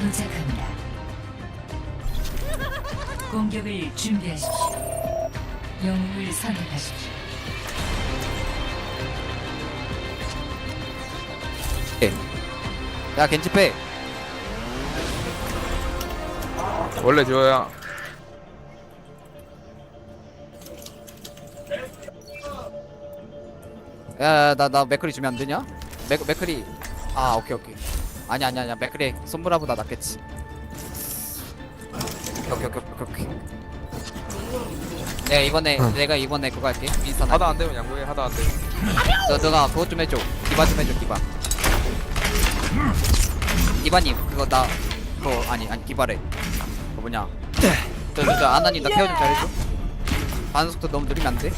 도착합니다. 공격을 준비하십시오. 영웅을 선택하십시오. 야 겐지 빼 원래 저야 야, 나, 나 맥크리 주면 안 되냐? 맥, 맥크리. 아, 오케이, 오케이. 아니, 아니, 아니야. 맥크리 손브라보다 낫겠지. 오케이, 오케이, 오케이, 오케이. 내가 이번에, 내가 이번에 그거 할게. 민선 하다 안 되면 양보해 하다 안 되면 너, 너가 그것 좀 해줘. 디바 좀 해줘, 디바. 디바님, 그거 나, 그거, 아니, 아니, 디바래. 그거 뭐냐. 저, 저, 저, 아나님, 나 케어 좀 잘해줘. 반응 속도 너무 느리면 안 돼?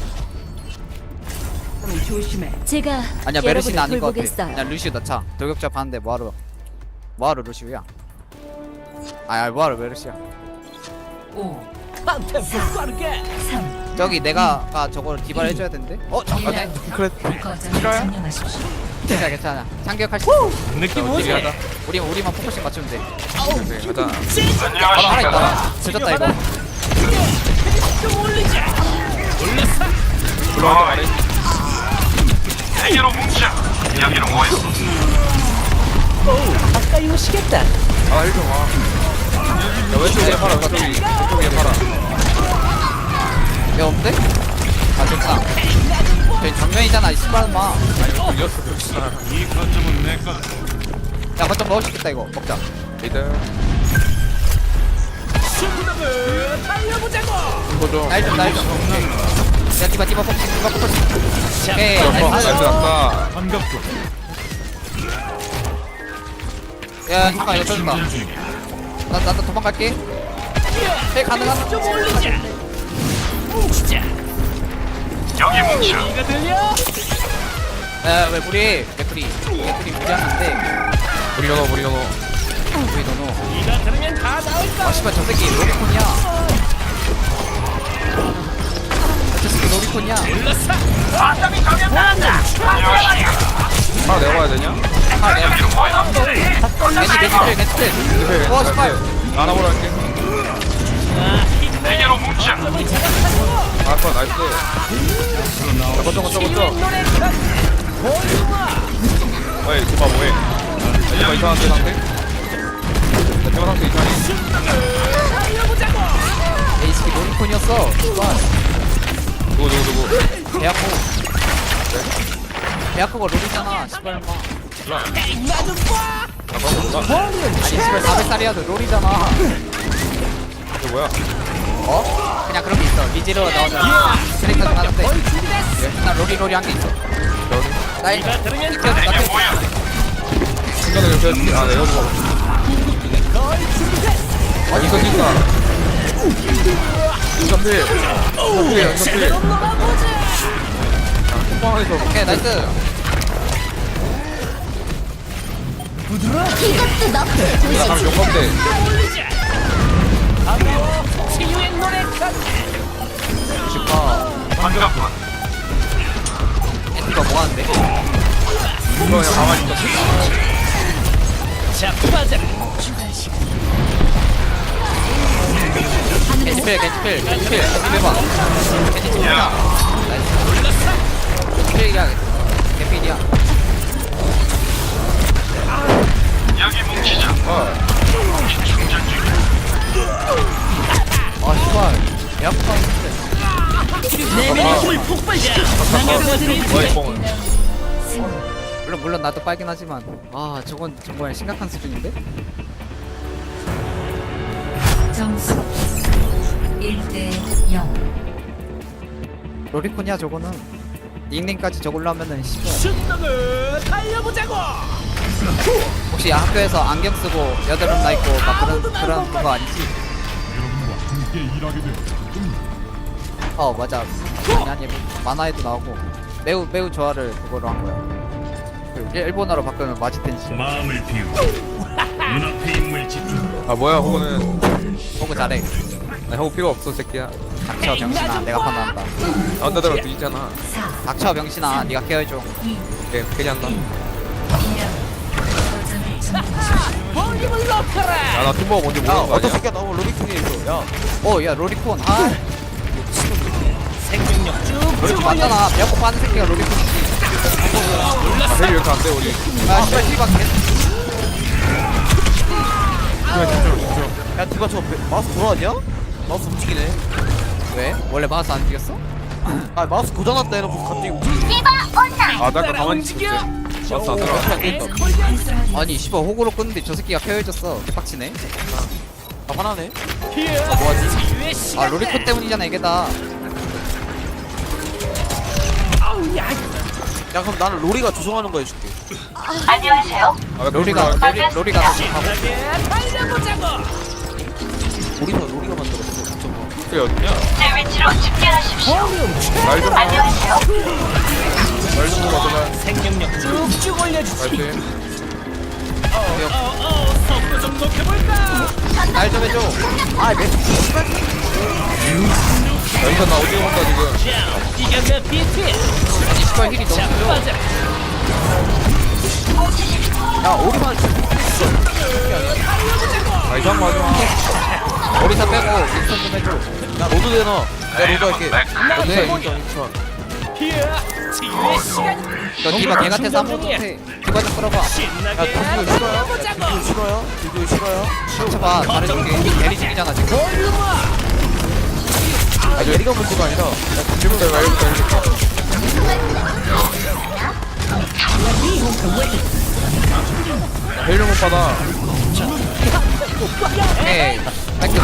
제가 아니야 메르시는 여러분을 아닌 것 같아 돌보겠어요. 그냥 루시우 넣자 돌격자 봤는데 뭐하러 뭐하러 루시우야 아야 뭐하러 메르시야? 5, 4, 3, 저기 내가 아 저걸 디바를 해줘야 되는데? 어 잠깐만. 그래. 거점을 점령하십시오. 괜찮아 괜찮아. 상격할 수 느낌 뭐지? 하다 우리 우리만 포커싱 맞추면 돼. 그래 가자. 아, 살아있다. 늦었다 이거 올라간다 말해 세계로 뭉쳐 여기로 모여 아 1점 와. 야, 왼쪽에 팔아 왼쪽에 왼쪽에 팔아. 왜 없대? 아 좋다. 저희 정면이잖아 이 신발마. 아니 이겼어 역시나 이 거점은 내 거다 야 거점 먹을 수 있겠다 이거. 먹자. 리드 이거 좀. 날 좀 날 좀. 야 디바 디바 포커싱 디바 포커싱 오케이. 어, 나이스 나이스. 났다 반갑고 야 잠깐 이거 터진다 나, 나도 도망갈게. 해 가능한? 여기 뭉쳐 야, 왜 우리 맥크리 맥크리 무리하는데 우리 연어 우리 연어 우리 너너. 아 씨발 저 새끼 로비콘이야. 저 새끼 로비콘이야. 하나 내봐야 되냐? 아 내가 겐지 겐지 필 겐지 필. 와 씨발. 하나 보러 할게 세계로 뭉쳐 아 그거 나이스 야 거쳐 거쳐 거쳐 어이 디바 뭐해 야, 디바 이상한데 상태? 야 디바 상태 이상해 에이 새끼 로비콘이었어. 씨발. 누구 누구 누구 배 아프. 배 아프고 롤이잖아. 씨발 마. 아 아니 씨발 400살이야도 롤이잖아. 이거 뭐야 어? 그냥 그런 게 있어. 미지로 나오는 스레이터 중 하는데. 나 로리 로리 한 게 있어. 나 이거 나 세계 태 모여 순간에 이렇게 해줄게 아 내가 죽어 아 이거 진짜 인간 필 인간 필 인간필 콧방에서 오케이 나이스. 이것도 너프 반갑고 엔티가 뭐 하는데? 이거 그냥 가만히 있어 겐지필 겐지필 겐지필 겐지필봐. 겐지 좋다. 나이스. 겐지필이야. 겐필이야. 여기 뭉치자 아 충전 중아 씨발. 배 아프다. 어이 뽕은 물론 물론 나도 빨긴 하지만 아 저건 정말 심각한 수준인데? 점수 1대 0. 로리콘이야 저거는. 닉네임까지 저걸로 하면은 씨발. 혹시 학교에서 안경 쓰고 여드름 나 있고 막 그런 그런 그거 아니지? 어 맞아. 아니 아니 만화에도 나오고 매우 매우 좋아를 그거로 한 거야. 그 일- 일본어로 바꾸면 마지텐시. 마음을 비우고 눈앞의 인물 집중. 아 뭐야 호구는. 호구 잘해. 나 호구 필요 없어 새끼야. 닥쳐 병신아. 내가 판단한다. 언더더로 뒤지잖아. 4, 닥쳐 병신아. 네가 케어해줘. 2, 걔 괜히 한다 1. 거점을 점령하십시오. 야나 팀버가 뭔지 야 모르는 거 어떤 아니야? 새끼야? 너무 로비킹에 있어 야. 어 야 로리콘. 아. 생명력 쭉 그렇지 맞잖아. 배고파 파는 새끼가 로리콘이지. 아, 헬이 왜 이렇게 안돼 우리 아 씨발 씨발 개 그냥 집중 집중 야 누가 저 매- 마우스 돌아왔냐? 마우스 움직이네. 왜? 원래 마우스 안 죽였어? 아 마우스 고장났다 해놓고 갑자기 움직이네. 아나 아까 가만히 있었지 마스 안 들어가 아니 씨발 호구로 끄는데 저 새끼가 펴해졌어. 개빡치네. 아 화나네. 아 뭐하지? 아 로리콘 때문이잖아 이게 다. 야 그럼 나는 로리가 조종하는 거 해줄게. 아, 왜 로리가? 로리, 로리가 더 좋다고 로리가 로리가 만들었어 그게 어딨냐? 말좀 말좀 보고 그러면 생명력 쭉쭉 올려주지. 파이팅 어어 속도 좀 높여볼까? 날좀 해줘 아 매트 여기서 나 어디 온다 지금 자, 비트. 힐이 너무 빠져. 야 오리만 아 이상 마지막 오리사 빼고 윈스턴 좀 해줘 야 로드 대놔 내가 로드 할게 네. 히야, 시간. 너 디바 개 같아서 아무것도 못해. 디바 좀 끌어봐. 야 덤블 싫어요? 덤블 싫어요? 덤블 싫어요? 펼쳐봐 잘해줄게. 대리 중이잖아 지금. 아 예리가 문제가 아니라 1부터 1부터 1부터 헬륨 못 받아 땡큐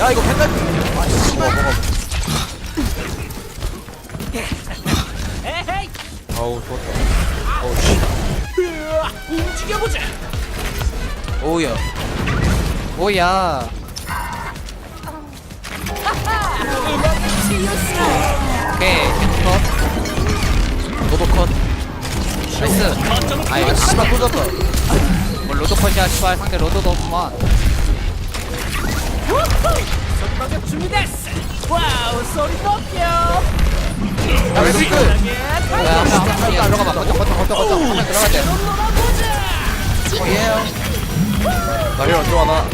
야 이거 펜달 아 씨발 아우 좋았다. 어우 씨. 움직여보자. 오우야. 뭐야. 오케이 컷. 너도 컷. 나이스. 아 이거 씨발 또 졌다. 뭐 로드 컷이야 씨발. 상대 로드도 없구만. 전방에 준비됐어. 와우, 소리 높여. 야 웨스트 야 한번 한번 들어가봐 거쳐 거쳐 거쳐 거쳐 한번 들어가야 돼 놀아보자. 오예요 나힐 안 좋아 나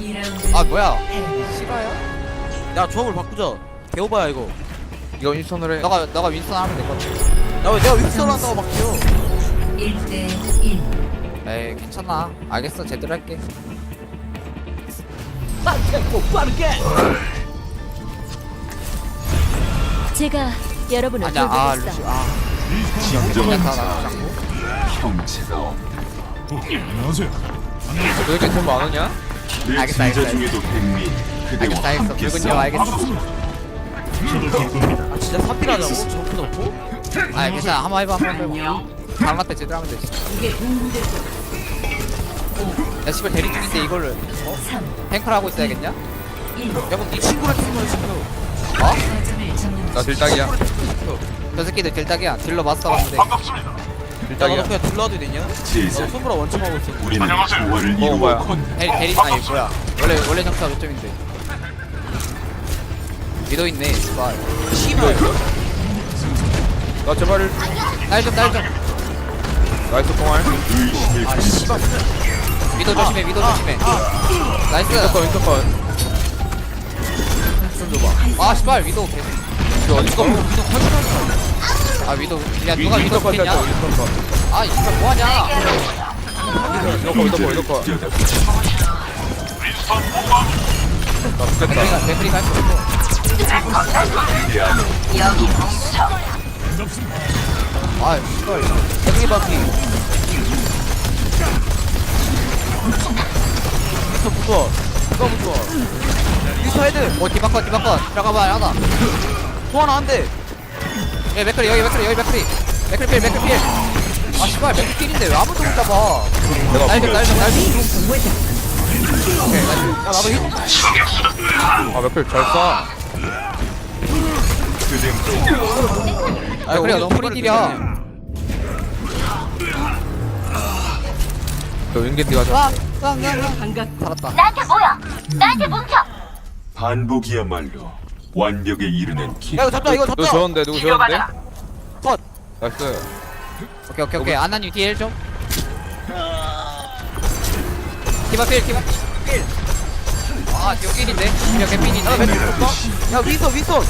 2라운드 아 뭐야? 야 조합을 바꾸자. 개오바야 이거. 이거 인스턴을 해. 너가 너가 윈스턴 하면 될것 야왜 내가 윈스턴 한다고 바뀌어? 1대 1 같아 에이 괜찮아. 알겠어. 제대로 할게. 템포 빠르게. 제가 여러분을 아니야 아 돌보겠어. 루시 아 진짜 다 나가고 안녕하세요. 너 이렇게 템많 오냐? 알겠어 알겠어 알겠어 알겠어 알겠어 붉은 여 알겠어 아 진짜 사필하자고? 점프 넣고? 아 괜찮아 한번 해봐 한번 해봐 다음 때 제대로 하면 되지 야 씨발 대리 중인데 이거를 어? 3 탱크를 하고 있어야겠냐? 1야 그럼 네 친구랑 친구랑 시켜 어? 나 딜딱이야. 저 새끼들 딜딱이야. 딜러 마스터 같은데 야 나도 딜딱이야. 그냥 둘러도 되냐? 너 손보라 원점하고 있어 우리는 조화를 어 뭐야. 대리 대리 아니 뭐야. 원래 원래 정사 몇 점인데. 미도 있네 씨발. 씨발 나 제발. 날좀날좀. 나이스 통할 아 씨발. 미도 조심해 미도 조심해. 나이스. 인터컷 인터컷. 아 씨발 위도 개. 이거 어디 거아 위도 야 누가 위도 인터컷 겠냐? 됐어 인터컷 아 씨발 뭐하냐? 인터컷 인터컷 인터컷 나 죽겠다. 백리가 백리가 할거 없어. 아 씨발 백리 바퀴. 미스터 부좋아 누가 부좋아 미스터 헤드. 어 디바컷 디바컷. 들어가봐 하나 소환 안돼 예 맥크리 여기 맥크리 여기 맥크리. 맥크리 필 맥크리 필아 씨발 맥크리 필인데 왜 아무도 못 잡아? 내가 날좀 날좀 날좀 오케이 나이스. 야 나도 힐. 아 몇필 잘쏴. 아, 그래, 너무 프리딜이야. 너 인겐디 가자. 와 살았다. 반복이야말로 완벽에 이르는 길. 야 이거 잡자 이거 누구 잡자 졌는데? 누구 졌는데? 컷. 나이스. 오케이 오케이 오케이. 안나님 뒤에 1좀. 디바 필 디바 필아 여기인데? 그냥 개핀인데? 야 윈선 윈선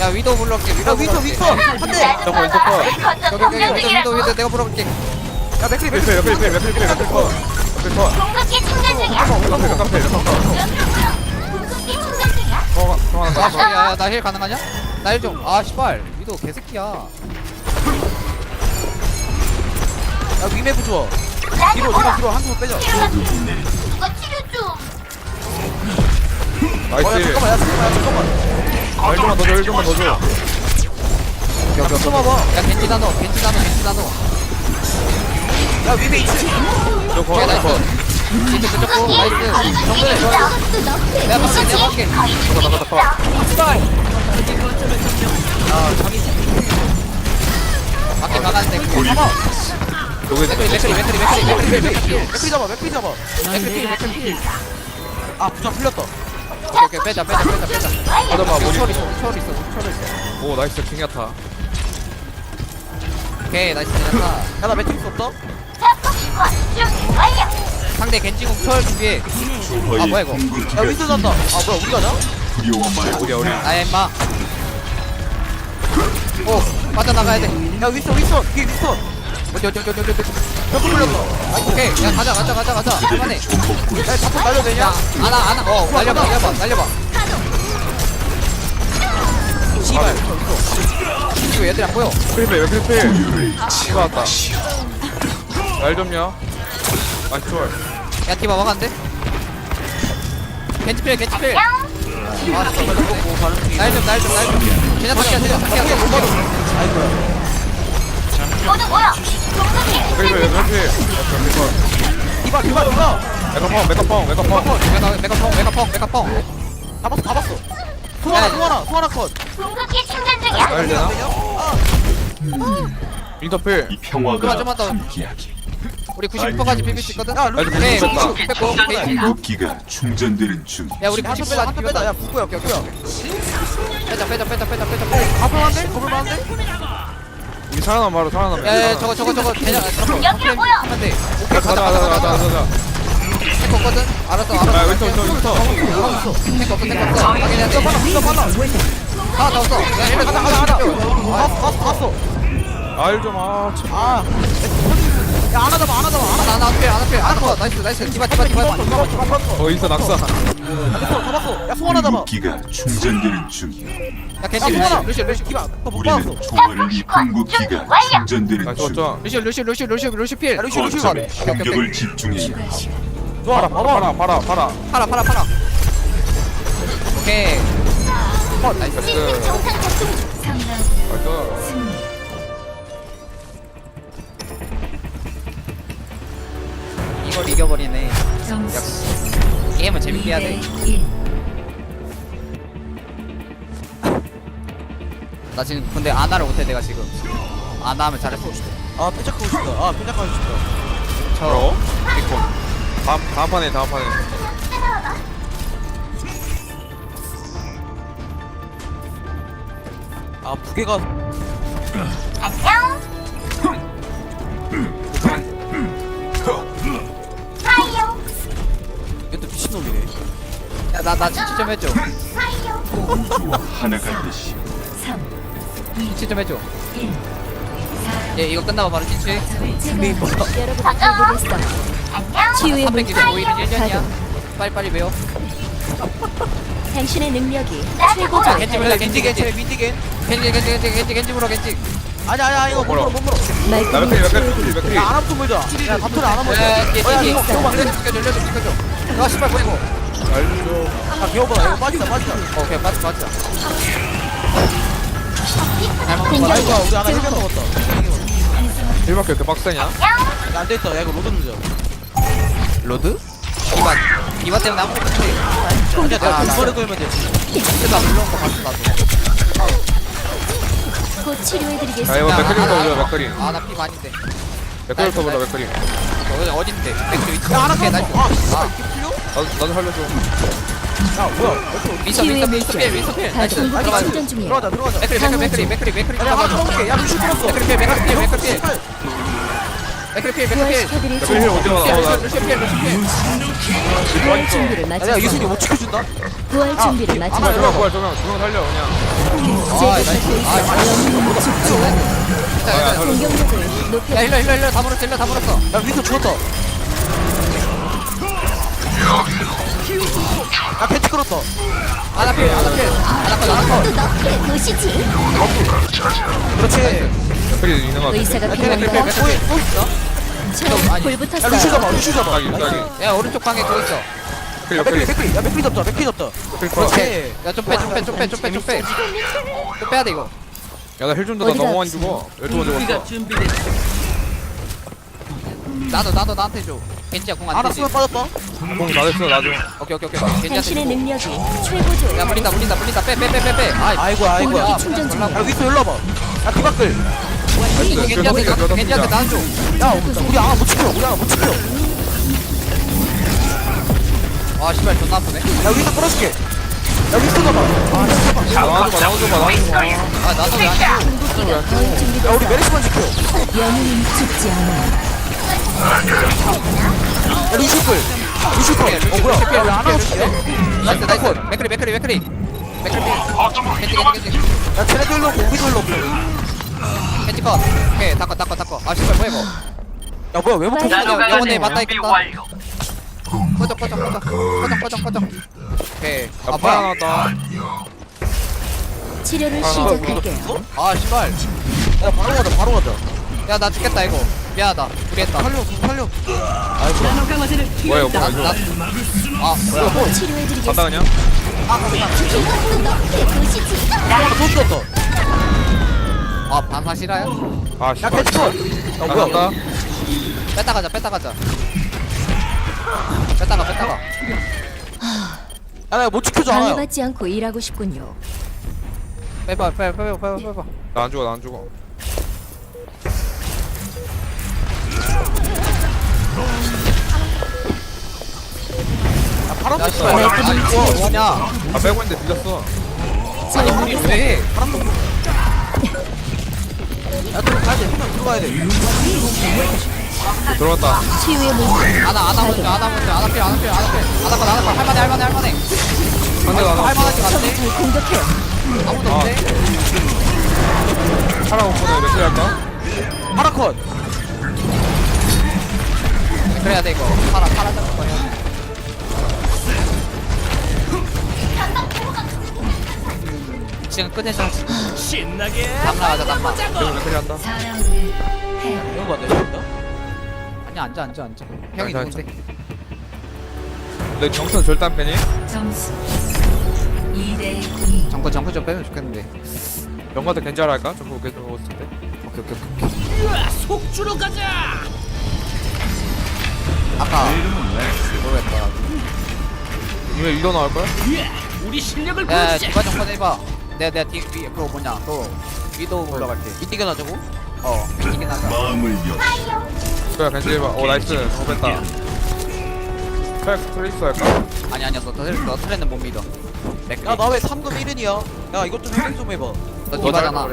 야 위도 불러올게 야 위도 윈선 불러올게. 윈선 한대. 윈터 컷. 윈터 컷. 여기 여기 여기 위도 위도. 위도 내가 불러올게. 야 맥크리 맥크리 필필 옆에 필 옆에 필 옆에 컷. 옆에 컷. 공격기 충전 중이야. 깜필 깜필 공격기 아아 깜필 야야 나 힐 가능하냐? 나 힐 좀 아 씨발. 위도 개새끼야. 야 위메프 좋아 뒤로 뒤로 뒤로. 한숨 빼자. 누가 치료 좀. 어, 야 나이스 잠깐만 야 잠깐만 야 잠깐만. 일 좀만 더 줘 일 좀만 더줘. 좀 와봐. 야 겐지 나노 겐지 나노 겐지 나노 야 위메 2층 저거 나이스. 저거 오빠이 아 잠이 나이스 킹야타 오케이 나이스 킹야타 야나 매트릭스 없어? 준비. 상대 겐지공 철 준비해. 아, 뭐야, 이거? 야 윈선 잔다. 아 뭐야 우리 가냐? 두려워 말고 우리 우리 나야 임마. 오 빠져나가야 돼. 야 윈선 윈선 뒤에 윈선 어디 어디 어디 어디 어디 벽 풀렸다 오케이 야 가자 가자 가자 가자. 할만해. 야 자꾸 날려도 되냐? 야 안아 안아 어 날려봐 날려봐 날려봐. 씨발. 이거 얘들이 안 보여. 필필 옆에 필? 이거 왔다. 날 좀요. 나이스 좋아 야 디바 막았는데 겐지필 겐지필. 아 진짜 날좀 날좀 날좀. 그냥 탁이야 그냥 탁이야? 못 받아 모두 모여. 필필 옆에 필 디바 디바 디바 메가펑 메가펑 메가펑. 메가 메가펑 메가펑 메가펑. 잡았어 잡았어. 소환아 소환아 소환아 컷. 공격기 충전 중이야. 날 되나? 윈터필. 이 평화가. 함께하기 우리 90%까지 비빌 수 있거든? 야 루시. 오케이 뺐다. 뺐고 뺐고 오케이 궁극기가 충전되는 중. 야 우리 한숨 90%까지 빼자. 한숨 빼자. 야 북구야 북구야 빼자 빼자 빼자 빼자 빼자 빼자. 가볼만한데? 가볼만한데? 우리 살아남 바로 살아남 야야 저거 저거 저거. 그냥 저거. 여기로 모여. 하면 돼. 가자 가자 가자 가자 가자. 했거든? 알았어 야 알았어. 윈터 윈터 윈터 탱크 없어 탱크 없어. 확인해 또 빨라 또 빨라 하나 더 없어. 야 헬멧 가자 가자 가자. 갔어 갔어 갔어 알좀아 아 야, 하다 봐, 안 하다 하나 하나 앞에 하나 앞에 하나 더 나이스 나이스. 디바 디바 디바 봐. 잡았어, 잡았어. 어 인사 낙사. 잡았어, 잡았어. 야, 소환하다 봐. 궁극기가 충전되는 중. 야 야, 겐지 소환아. 루시 루시 기바, 너못 받았어. 우리는 조화를 이 궁극기가 충전되는 나이스 중. 왔죠 루시 루시 루시 루시 루시 필. 야, 루시, 루시 가. 거점에 공격을 집중해. 팔아 팔아 팔아 팔아. 팔아 팔아 팔아. 오케이. 어 나이스. 정상 작동. 상단 나이스. 승리 이걸 이겨버리네 점수 게임은 재밌게 해야 돼1나 지금 근데 아나를 못해 내가 지금 아나 하면 잘했어 아, 패착하고 싶다. 아, 패착하고 싶다. 저? 리콘 다음 다음 판에 다음 판에 아, 부계가 안녕. 나나 진치 좀 해줘. 하나가 되시 3 진치 좀 해줘 1얘 이거 끝나고 바로 여러분을 반가워. 돌보겠어. 안녕. 치유의 300개 물질 보이는 1년이야 가동. 빨리빨리 외워 당신의 능력이 자 최고조에 겐지 물어 겐지 겐지. 겐지 겐지 겐지 겐지 겐지 물어 겐지 아니, 아니, 아니, 이거 못 물어, 못 물어. 나 맥크리 맥크리 맥크리 야, 안 물자. 야, 밥틀 안 하면 야 물자. 뒤에 어, 야, 뒤에 이거, 이거. 지켜줘 일려 좀 지켜줘 아 씨발 보이고 알죠 아, 귀여워봐. 이거 빠지자, 빠지자. 빠져 잘 먹는 공격. 거야 아이고, 우리 하나 해변 먹었다. 일밖에 이렇게 빡세냐? 야, 안 됐다. 야, 이거 로드 늦어. 로드? 이바 이바 때문에 아무것도 못해 야, 내가 아, 돈 나- 버리고 하면 돼. 나 물러온 거 봤어 나도 곧 치료해드리겠습니다. 이거 맥크리부터 보자 맥크리 아나 피 많인데 맥크리부터 보자 맥크리 어디 어딘데 맥주 위치 야, 하나 오케이, 더. 나이스. 아, 아 이게 풀려? 나도 나도 살려줘 야, 뭐야? 치유의 미스터 미스터 필 미스터 필 나이스 가동 들어가 충전 중이에요. 들어가자, 들어가자. 맥크리 맥크리 맥크리 맥크리 맥크리 야, 내가 하나 들어가자 떠올게. 야, 루시 풀었어. 맥크리 필 맥크리 필 맥크리 필 맥크리 필 맥크리 필 부활시켜드리죠. 힐 어디가 나와 나 루시오 필 루시오 필 부활 준비를 아니야 마쳤습니다. 유순이 못 지켜준다 부활 준비를 하나 마쳤습니다. 들어가 부활 조명 두명 살려 그냥 아아 영웅은 죽지 않아. 아야 살려 공격력을 야 높여 힐러 힐러 힐러 다 물었어 힐러 다 물었어 야 위도 죽었다 야 벤치 끌었다 아나 필 아나 필 아나 컷 아나 컷 너의 도시지. 그렇지. 맥클이 있는 거 같아. 의사가 필필 있어? 저 아니. 불야 루시 붙었어요. 잡아 루시 잡아. 딱이 딱이 야 오른쪽 방에 그거 있어. 야 잡자 맥크리 잡자 맥클이 그렇지. 야좀 빼좀빼좀빼좀빼 좀빼. 좀 빼야 돼 이거. 야나 힐 준다 나 어디다 너무 없어? 죽어 12번 죽었어. 나도 나도 나한테 줘 겐지야 공안 하나 되지? 빠졌다. 공다 됐어 나도. 오케이 오케이 오케이 겐지한테 당신의. 능력이 최고조. 야 물린다 물린다 물린다. 빼 빼 빼 빼빼. 아이 아이고 아이고. 야 충전 중. 위도 일로 와봐. 야 뒤바끌 겐지한테 나- 겐지한테 나는 줘. 야 우리 아가 못 지켜. 우리 아가 못 지켜. 아 씨발 존나 아프네. 야 위도 끌어줄게. 야 위도 잡아 아 잠깐만 나와줘봐 나와줘봐 나와줘봐. 아 나도 왜안 줘? 야 우리 메리스만 지켜. 영웅은 죽지 않아. 야 루시클 루시클 어 뭐야? 야, 왜안 하고 싶어 나이스 나이스. 맥크리 맥크리 맥크리. 맥크리. 겐지. 겐지 겐지 야 일로 오고 겐지 컷. 오케이 닦어 닦어 닦어 아 씨발 뭐야 이거? 야 뭐야 왜 못해 야, 영혼에 맞다 있겠다. 꺼져 꺼져 꺼져. 꺼져 꺼져 꺼져. 오케이. 아 야? 뭐야 치료를 아, 시작할게요. 아 씨발. 야 바로 가자 바로 가자 야 나 죽겠다 이거. 미안하다. 우리 했다. 살려 살려. 아이고. 뭐야 뭐야 이거 아 뭐야. 치료해드리겠습니다. 간다 그냥? 아 반사 실화야? 아 야 씨발. 벤치 컷나 야, 뭐야? 간다. 뺐다 가자 뺐다 가자. 뺐다 가 뺐다 가. 야나못 지켜줘 않아요. 방해받지 않고 일하고 싶군요. 빼봐 빼봐 빼봐 빼봐 빼봐 나안 죽어 나 안 죽어 야 바로 야야 씨발 야 아니 뭐 뭐냐? 아 빼고 있는데 뒤졌어. 아니 우리 왜야 들어가야 돼. 한명 들어가야 돼. 들어갔다. 치유의 물. 아나 아나 먼저 아나 먼저. 아나 필 아나 필 아나 필. 아나 거 아나 거. 할만해 할만해 할만해. 상대가 나 할만하지 않지? 잘 공격해요. 아무도 아. 없네. 파라 오픈에 맥클이 할까? 파라 컷 그래야 돼 이거 팔아 팔아 잡는 거 해야 돼 지금 끝내자 신나게 담라 가자 담라 지금 맥클이 한다. 4라운드 헤어 이런 거 같네 진짜 아니 앉아 앉아 앉아. 형이 앉아, 누군데? 너 정선 팬이? 점수 2대 2 정크 정크 좀 빼면 좋겠는데. 영화도 괜찮아 할까? 저거 계속 먹었을 때 오케이 오케이 오케이. 속주로 가자 아까 모르겠다. 이거 이거 나올 거야? 우리 실력을 야 보여주자. 디바 정권 해봐. 내가 내가 뒤 위, 그거 뭐냐? 또 위도 올라갈게. 이띠가 나자고? 어 이긴 하자. 마음을 여 그래 괜찮아 해봐. 오 나이스. 어 뺐다. 트랙 트레이스 할까? 아니 아니야. 너, 너, 너 트렌드 못 믿어. 맥야나 왜 3금 1인이야? 야 이것 좀 해봐. 너너 디바잖아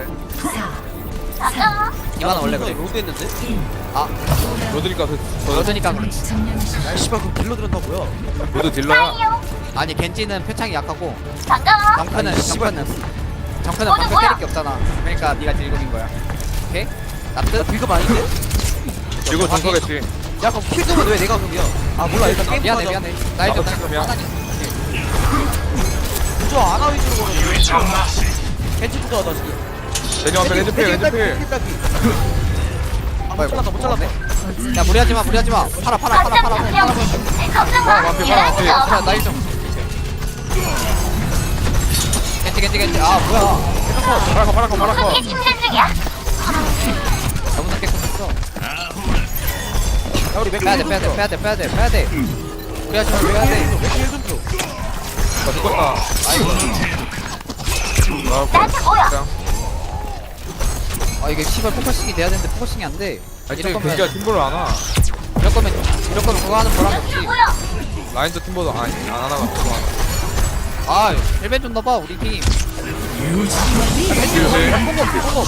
잠깐만 디바는 원래 그래. 로드 했는데? 아. 로드니까 그 저, 너드니까 그렇지 야 씨발 그럼 딜러 들었다 뭐야 로드 딜러야? 아니 겐지는 표창이 약하고 잠깐만 정크는 아니, 씨발. 정크는 정크는 어, 방패 뭐야? 때릴 게 없잖아. 그러니까 네가 딜금인 거야. 오케이? 납득? 빌금 아닌데? 이거 정석했지 야 그럼 킬금은 왜 내가 금이야? 아 몰라. 일단 게임 미안해 하자. 미안해. 나이 좀 나도 지금이야. 부조 아나 위주로 걸어 벤치 부조하다 지금 내년 앞에 레드필 레드필. 아못 잘랐다 못 잘랐다. 야 무리하지 마 무리하지 마. 팔아 팔아 팔아 팔아 팔아. 팔아 걱정 마 앞에 팔아 앞에. 팔아 나이 좀 겐지 겐지 겐지. 아 뭐야. 파라커 파라커 파라커 이게 충전 중이야? 너무 늦게 끊었어. 야 우리 맥 빼야돼 빼야돼 빼야돼 빼야돼 빼야돼. 무리하지 마 무리하돼 맥 1좀 줘. 나 죽었다. 아 나한테 뭐야 아 이게 씨발 포커싱이 돼야 되는데 포커싱이 안 돼 아니 이럴 저기 거면 경기가 팀보를 안와 이럴 거면 이럴 거면 그거 하는 보람이 없지 라인도 팀보도 안, 안 하나가 그거 하나 아 1벤 좀 넣어봐 우리 팀 뽕검 뽕검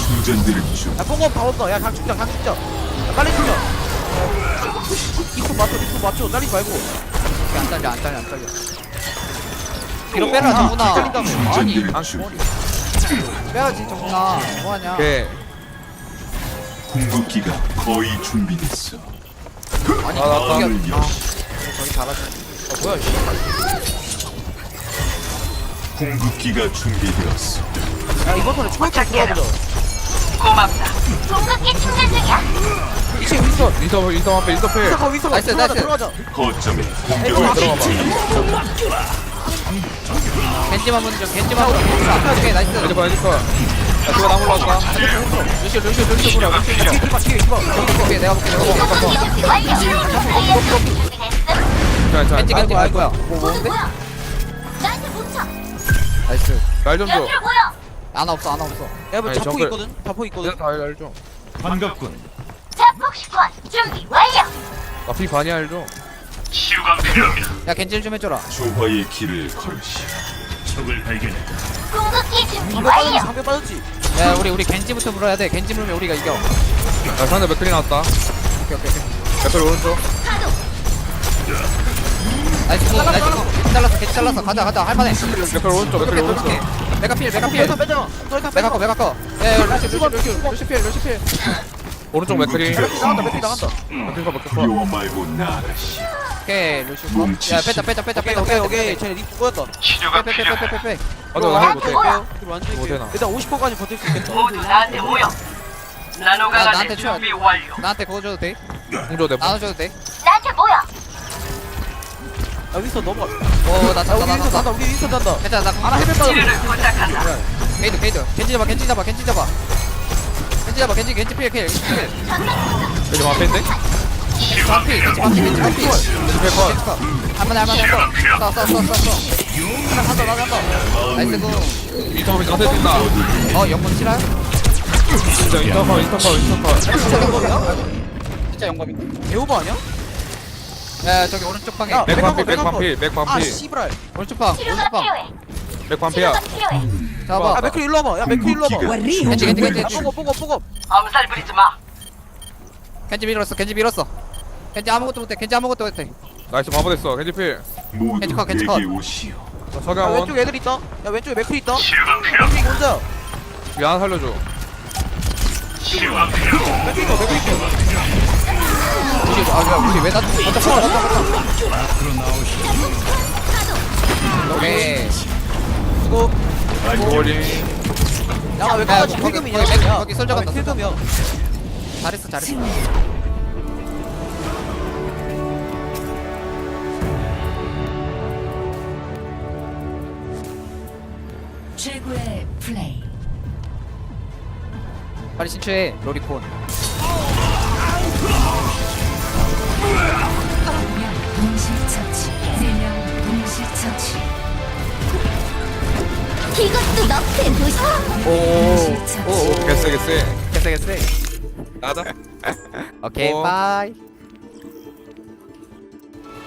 야 뽕검 다 왔어 야 강 축자 강 축자 야 빨리 축자 이코 맞춰 이코 맞춰 날리지 말고 안 잘려 안 잘려 안 잘려 뒤로 빼라 정훈아 잘린다며 충전되는 아, 중 빼야지 정훈아 뭐하냐 오케이 궁극기가 거의 준비됐어. 아니 아, 나 마음을 아, 열 저기 잘하지 아 뭐야 씨. 궁극기가 준비되었어. 야 이번 턴에 초월까지 들어가보자 궁극기 충전 중이야. 2층 윈스턴 인터 인터 앞에 인터 필 윈스턴 윈스턴 나이스, 들어가자 나이스. 들어가자. 거점에 공격을 들어가봐. 집중해 겐지만 먼저. 겐지만 먼저. 겐지만 오케이 나이스. 해줄까 해줄까 야 그거 나무 올라왔다 루시 루시 루시 보라 루시 뒤에 뒤에 뒤에 뒤에 오케이 내가 볼게 내가 볼게. 준비됐음. 괜찮아 겐지 겐지 갈. 거야 뭐? 뭐야? 나한테 뭉쳐. 나이스 날좀 줘 여기로 모여. 아나 없어 아나 없어 야, 뭐 아니, 자폭 정글. 있거든? 자폭 있거든? 그냥 다 알죠 반갑군. 자폭 시권 준비 완료. 나피 반이 알죠. 야 겐지를 좀 해줘라 조화의 길을 걸으시 적을 발견했다. 궁극기 준비 방벽 빠졌지 완료. 방벽 빠졌지? 야 우리 우리 겐지부터 물어야 돼. 겐지 물면 우리가 이겨. 야 상대 맥클이 나왔다. 오케이 오케이 오케이. 맥클 오른쪽. 나이스 굿 나이스 굿 잘랐어 겐지 잘랐어. 가자 가자. 할만해. 맥클 오른쪽 맥클 오른쪽. 메가 필 메가 필. 왼손 빼잖아 왼손 메가 커 메가 커. 야, 야 루시 루시 루시 루시 필 루시 필. 오른쪽 맥클이 나간다 맥피 나간다. 맥클 거 맥클 거 말고 오케이 루시 뭉치시. 야 빼자 빼자 오케이 빼자 오케이 오케이 쟤네 립 꼬였다 치료가 필요하다. 빼빼빼빼빼빼 맞아 나힐 못해 할게요 완전 못해, 나. 일단 50%까지 버틸 수 있겠다 모두 나한테 모여. 나 나노가 나한테 쳐 준비 완료. 나한테 그거 줘도 돼? 공조 대포 나눠줘도 돼? 나한테 모여. 아 윈스턴 넘어가 어나 아 잔다 우리 나 윈스턴 잔다 잔다 우리 윈스턴 잔다 괜찮아 나 아나 헬멧 빠졌어 치료를 부탁한다. 게이드 게이드 겐지 잡아 겐지 잡아 겐지 잡아 겐지 잡아 겐지 겐지 필 필, 겐지 필 여기 앞에인데 겐지 반필 겐지 반필 겐지 반필 겐지 컷컷 할만해 할만해 써써써써써 하나 간다 나 간다 나이스 굿 인터 앞에 나한테 뛴다 어 영문 치라? 진짜 인터 컷 인터 컷 인터 컷 진짜 영검이야? 진짜 영검이 배우버 아니야? 야 저기 오른쪽 방에 야, 맥반필 백업, 맥반필 아 맥반필 씨발 오른쪽 방 치료가 오른쪽 방 필요해. 치료가 필요해. 잡아 아 맥클 일로 와봐 야 맥클 일로 와봐 겐지 겐지 야 겐지 뽀고 뽀고 뽀고 암살 부리지 마. 겐지 밀었어 겐지 밀었어 겐지 아무것도 못해. 겐지 아무것도 못해. 나이스 겐지필. 모두 겐지 컷, 겐지 컷. 내게 오시오. 자, 야 석양원 왼쪽 애들 있다. 야 왼쪽에 맥클 있다. 맥클 혼자. 위 하나 살려줘. 맥클 있어 맥클 있어. 우리 아야 우리 왜나 맞다 맞다 맞다 오케이. 수고 모리 야왜 야, 까지? 거기, 필금이냐 거기 맥- 야, 거기 솔져 야, 간다, 필금이야. 잘했어 잘했어 최고의 플레이. 빨리 신추해 로리콘 두명 동시 처치. 세명 동시 처치. 이것도 너프의 도시. 오오오 개쎄 개쎄 개쎄 개쎄 나가자 오케이 어. 바이